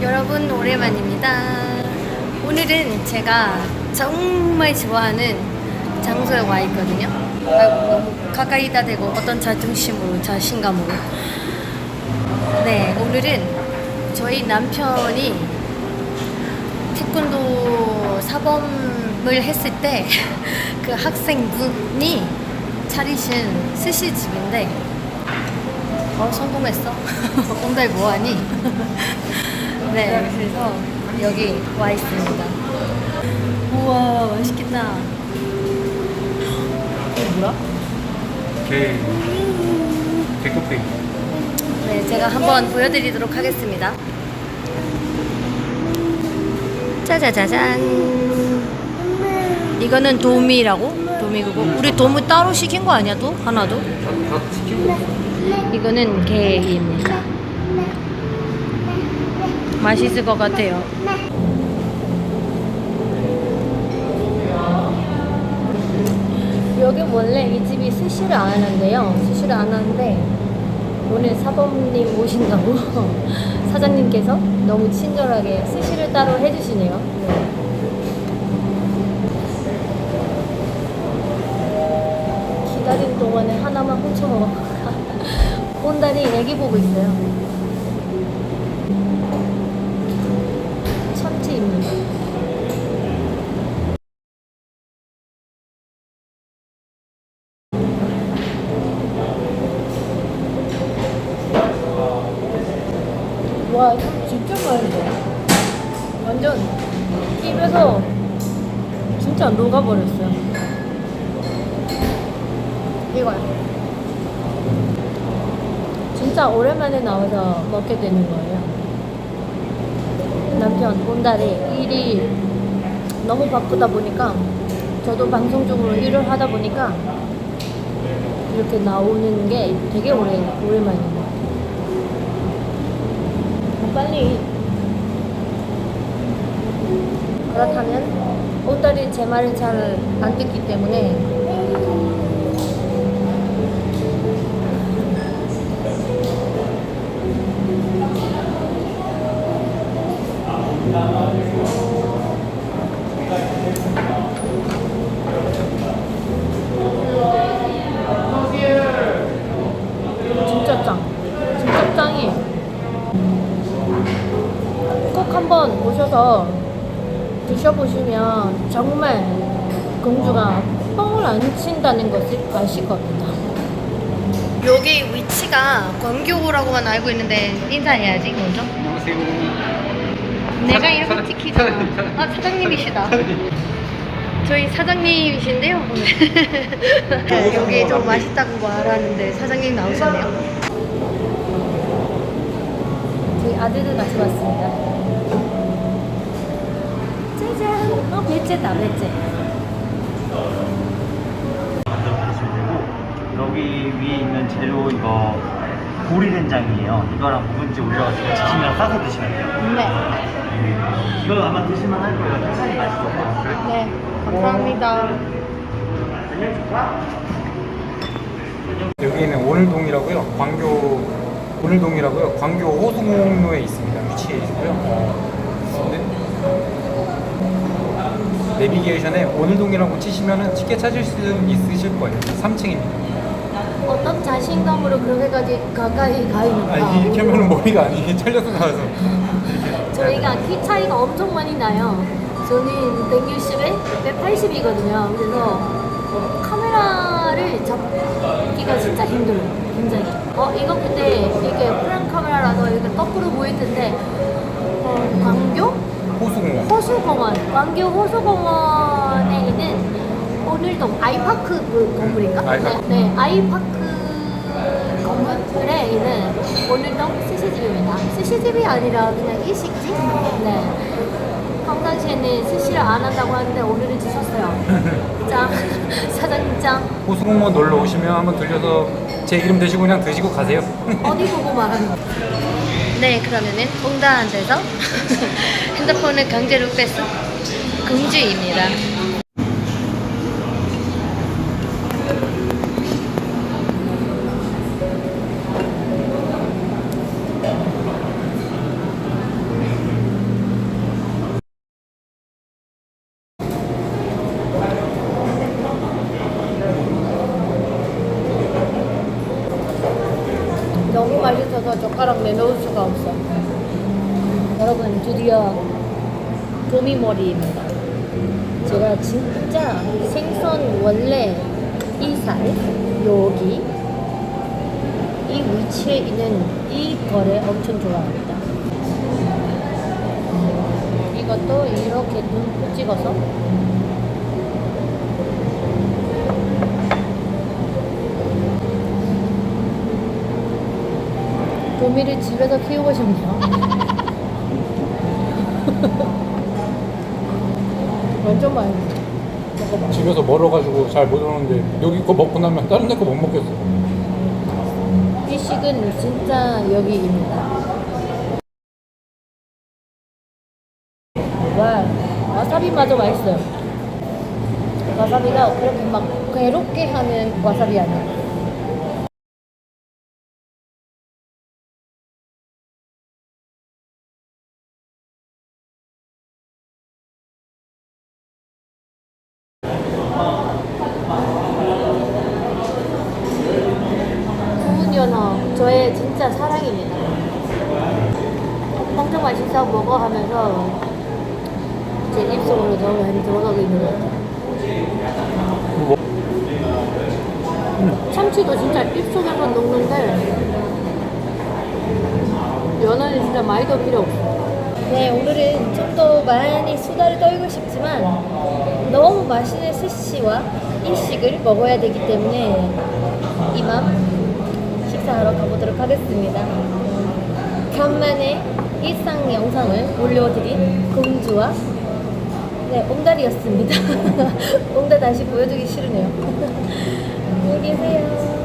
여러분 오랜만입니다. 오늘은 제가 정말 좋아하는 장소에 와 있거든요. 가까이다 대고 어떤 자존심으로 자신감으로. 네, 오늘은 저희 남편이 태권도 사범을 했을 때 그 학생분이 차리신 스시집인데 어 성공했어 오늘 뭐하니 네 그래서 여기 와 있습니다 우와 맛있겠다 이게 뭐야? 게 개껍데기 네 제가 한번 보여드리도록 하겠습니다 짜자자잔 이거는 도미라고? 도미그고 우리 도미 따로 시킨 거 아니야 또? 하나도? 다, 다 시키고 이거는 게입니다. 맛있을 것 같아요. 여기 원래 이 집이 스시를 안 하는데요. 스시를 안 하는데 오늘 사범님 오신다고 사장님께서 너무 친절하게 스시를 따로 해주시네요. 네. 기다린 동안에 하나만 훔쳐 먹어. 온달이 애기 보고 있어요. 참치입니다. 와, 참 진짜 맛있어. 완전 입에서 진짜 녹아버렸어요. 이거요. 진짜 오랜만에 나와서 먹게 되는 거예요. 남편 온달이 일이 너무 바쁘다 보니까 저도 방송 중으로 일을 하다 보니까 이렇게 나오는 게 되게 오래 오랜만이에요. 빨리 그렇다면 온달이 제 말을 잘 안 듣기 때문에 오셔서 드셔보시면 정말 공주가 뻥을 안 친다는 것을 아실 겁니다. 여기 위치가 광교라고만 알고 있는데 인사해야지 먼저. 안녕하세요 내가 이렇게. 사장님, 사장님. 아 사장님이시다. 사장님. 저희 사장님이신데요. 오늘. 네, 여기 좀 맛있다고 말하는데 사장님 나오셨네요. 저희 아들도 같이 왔습니다. 짜잔! 어, 배째다, 배째. 먼저 드시면 되고 여기 위에 있는 재료 이거 보리 된장이에요. 이거랑 묵은지 올려가지고 치킨이랑 싸서 드시면 돼요. 네. 이거 아마 드실만 할 거예요. 굉장히 맛있어요. 네, 감사합니다. 여기는 오늘동이라고요 광교 오늘동이라고요 광교 호수공로에 있습니다 위치해 있고요 어, 근데 내비게이션에 오늘 동이라고 치시면은 쉽게 찾을 수 있으실 거예요 3층입니다 어떤 자신감으로 그렇게까지 가까이 가 있는가? 아 이렇게 하면은 머리가 아니 털려서 나와서 저희가 키 차이가 엄청 많이 나요. 저는 160에 180이거든요. 그래서 카메라를 잡기가 진짜 힘들어요. 굉장히. 어, 이거 근데 이게 프랑 카메라라서 이렇게 거꾸로 보일 텐데, 어, 광교? 호수공원 호수공원. 광교 호수공원에 있는 오늘동 아이파크 그 건물인가? 아이파크. 네, 네, 아이파크 건물에 있는 오늘동 스시집입니다. 스시집이 아니라 그냥 일식집? 네. 평상시에는 스시를 안 한다고 하는데 오늘은 주셨어요. 짱. 사장님 짱. 호수공원 놀러 오시면 한번 들려서 제 이름 대시고 그냥 드시고 가세요 어디 보고 말하는 거야? 네, 그러면은 공다한 데서 핸드폰을 강제로 뺐어. 금주입니다. 맛있어서 젓가락 내놓을 수가 없어. 여러분 드디어 도미머리입니다. 제가 진짜 생선 원래 이살 여기 이 위치에 있는 이 벌에 엄청 좋아합니다. 이것도 이렇게 듬뿍 찍어서 도미를 집에서 키우고 싶네요. 완전 맛있어. 먹어봐. 집에서 멀어가지고 잘 못 오는데 여기 거 먹고 나면 다른 데 거 못 먹겠어. 이 식은 진짜 여기입니다. 와, 와사비마저 맛있어요. 와사비가 그렇게 막 괴롭게 하는 와사비 아니야. 구운 연어 저의 진짜 사랑입니다. 엄청 맛있어 먹어 하면서 제 입속으로 너무 많이 들어가고 있는 것 같아요. 참치도 진짜 입속에만 녹는데 연어는 진짜 많이 더 필요 없어. 네, 오늘은 좀 더 많이 수다를 떨고 싶지만 너무 맛있는 스시와 일식을 먹어야 되기 때문에 이만 식사하러 가보도록 하겠습니다. 간만에 일상 영상을 올려드린 공주와 네, 옹달이었습니다. 옹달 다시 보여주기 싫으네요. 안녕히 계세요.